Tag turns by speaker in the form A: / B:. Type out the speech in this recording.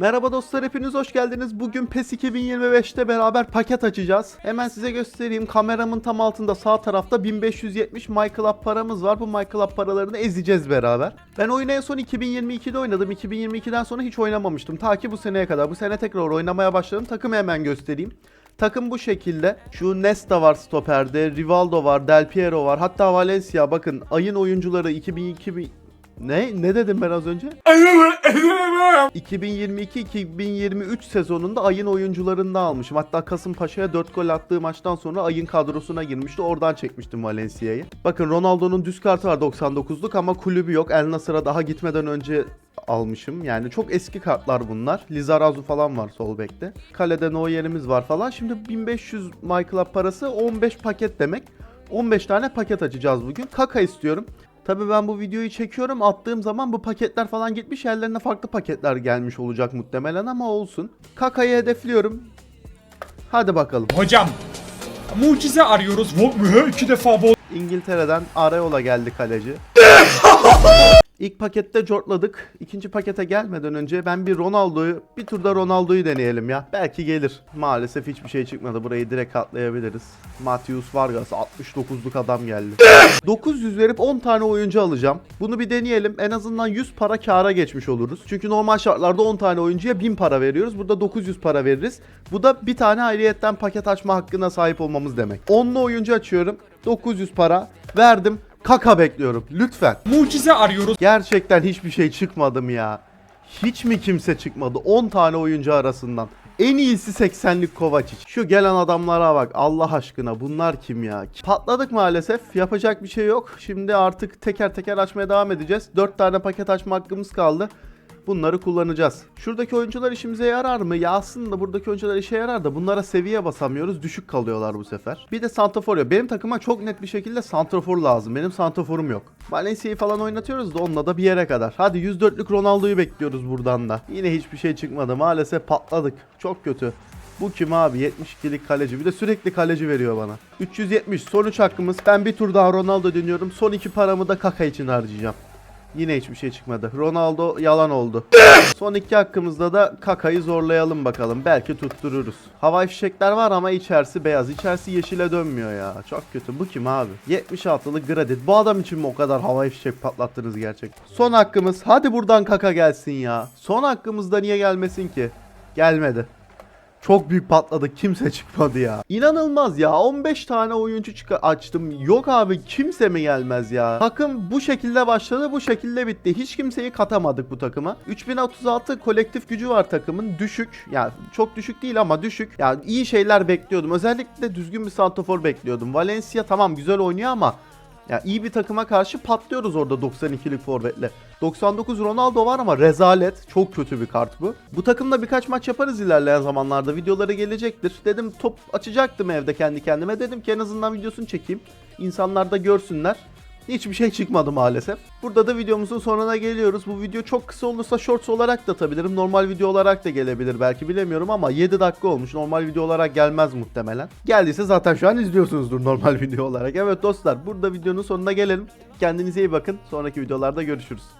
A: Merhaba dostlar hepiniz hoş geldiniz. Bugün PES 2025'te beraber paket açacağız. Hemen size göstereyim. Kameramın tam altında sağ tarafta 1570 MyClub paramız var. Bu MyClub paralarını ezeceğiz beraber. Ben oyunu en son 2022'de oynadım. 2022'den sonra hiç oynamamıştım. Ta ki bu seneye kadar. Bu sene tekrar oynamaya başladım. Takımı hemen göstereyim. Takım bu şekilde. Şu Nesta var stoperde, Rivaldo var, Del Piero var. Hatta Valencia bakın ayın oyuncuları 2002 ne? Ne dedim ben az önce? 2022-2023 sezonunda ayın oyuncularını almışım. Hatta Kasımpaşa'ya 4 gol attığı maçtan sonra ayın kadrosuna girmişti. Oradan çekmiştim Valencia'yı. Bakın Ronaldo'nun düz kartı var 99'luk ama kulübü yok. El Nasır'a daha gitmeden önce almışım. Yani çok eski kartlar bunlar. Lizarazu falan var sol bekte. Kalede Neuer'imiz var falan. Şimdi 1500 MyClub parası 15 paket demek. 15 tane paket açacağız bugün. Kaka istiyorum. Tabii ben bu videoyu çekiyorum. Attığım zaman bu paketler falan gitmiş. Yerlerine farklı paketler gelmiş olacak muhtemelen ama olsun. Kaka'yı hedefliyorum. Hadi bakalım.
B: Hocam mucize arıyoruz. Vallahi iki defa bol.
A: İngiltere'den Areola geldi kaleci. İlk pakette cortladık. İkinci pakete gelmeden önce ben bir Ronaldo'yu, bir turda Ronaldo'yu deneyelim ya. Belki gelir. Maalesef hiçbir şey çıkmadı. Burayı direkt atlayabiliriz. Matius Vargas 69'luk adam geldi. 900 verip 10 tane oyuncu alacağım. Bunu bir deneyelim. En azından 100 para kâra geçmiş oluruz. Çünkü normal şartlarda 10 tane oyuncuya 1000 para veriyoruz. Burada 900 para veririz. Bu da bir tane ayrıyetten paket açma hakkına sahip olmamız demek. 10'lu oyuncu açıyorum. 900 para verdim. Kaka bekliyorum. Lütfen.
B: Mucize arıyoruz.
A: Gerçekten hiçbir şey çıkmadım ya. Hiç mi kimse çıkmadı 10 tane oyuncu arasından? En iyisi 80'lik Kovacic. Şu gelen adamlara bak Allah aşkına bunlar kim ya? Patladık maalesef. Yapacak bir şey yok. Şimdi artık teker teker açmaya devam edeceğiz. 4 tane paket açma hakkımız kaldı. Bunları kullanacağız. Şuradaki oyuncular işimize yarar mı? Ya aslında buradaki oyuncular işe yarar da bunlara seviye basamıyoruz. Düşük kalıyorlar bu sefer. Bir de Santrafor ya. Benim takıma çok net bir şekilde Santrafor lazım. Benim Santrafor'um yok. Valencia'yı falan oynatıyoruz da onunla da bir yere kadar. Hadi 104'lük Ronaldo'yu bekliyoruz buradan da. Yine hiçbir şey çıkmadı. Maalesef patladık. Çok kötü. Bu kim abi? 72'lik kaleci. Bir de sürekli kaleci veriyor bana. 370 sonuç hakkımız. Ben bir tur daha Ronaldo dönüyorum. Son iki paramı da Kaka için harcayacağım. Yine hiçbir şey çıkmadı. Ronaldo yalan oldu. Son iki hakkımızda da Kaka'yı zorlayalım bakalım. Belki tuttururuz. Havai fişekler var ama içerisi beyaz. İçerisi yeşile dönmüyor ya. Çok kötü. Bu kim abi? 76'lı Gradit. Bu adam için mi o kadar havai fişek patlattınız gerçekten? Son hakkımız. Hadi buradan Kaka gelsin ya. Son hakkımızda niye gelmesin ki? Gelmedi. Çok büyük patladı. Kimse çıkmadı ya. İnanılmaz ya. 15 tane oyuncu açtım. Yok abi kimse mi gelmez ya? Takım bu şekilde başladı. Bu şekilde bitti. Hiç kimseyi katamadık bu takıma. 3036 kolektif gücü var takımın. Düşük. Yani çok düşük değil ama düşük. Yani iyi şeyler bekliyordum. Özellikle düzgün bir santofor bekliyordum. Valencia tamam güzel oynuyor ama ya iyi bir takıma karşı patlıyoruz orada 92'lik forvetle. 99 Ronaldo var ama rezalet. Çok kötü bir kart bu. Bu takımla birkaç maç yaparız ilerleyen zamanlarda. Videoları gelecektir. Dedim top açacaktım evde kendi kendime. Dedim ki en azından videosunu çekeyim. İnsanlar da görsünler. Hiçbir şey çıkmadı maalesef. Burada da videomuzun sonuna geliyoruz. Bu video çok kısa olursa shorts olarak da atabilirim. Normal video olarak da gelebilir belki bilemiyorum ama 7 dakika olmuş. Normal video olarak gelmez muhtemelen. Geldiyse zaten şu an izliyorsunuzdur normal video olarak. Evet dostlar burada videonun sonuna gelelim. Kendinize iyi bakın. Sonraki videolarda görüşürüz.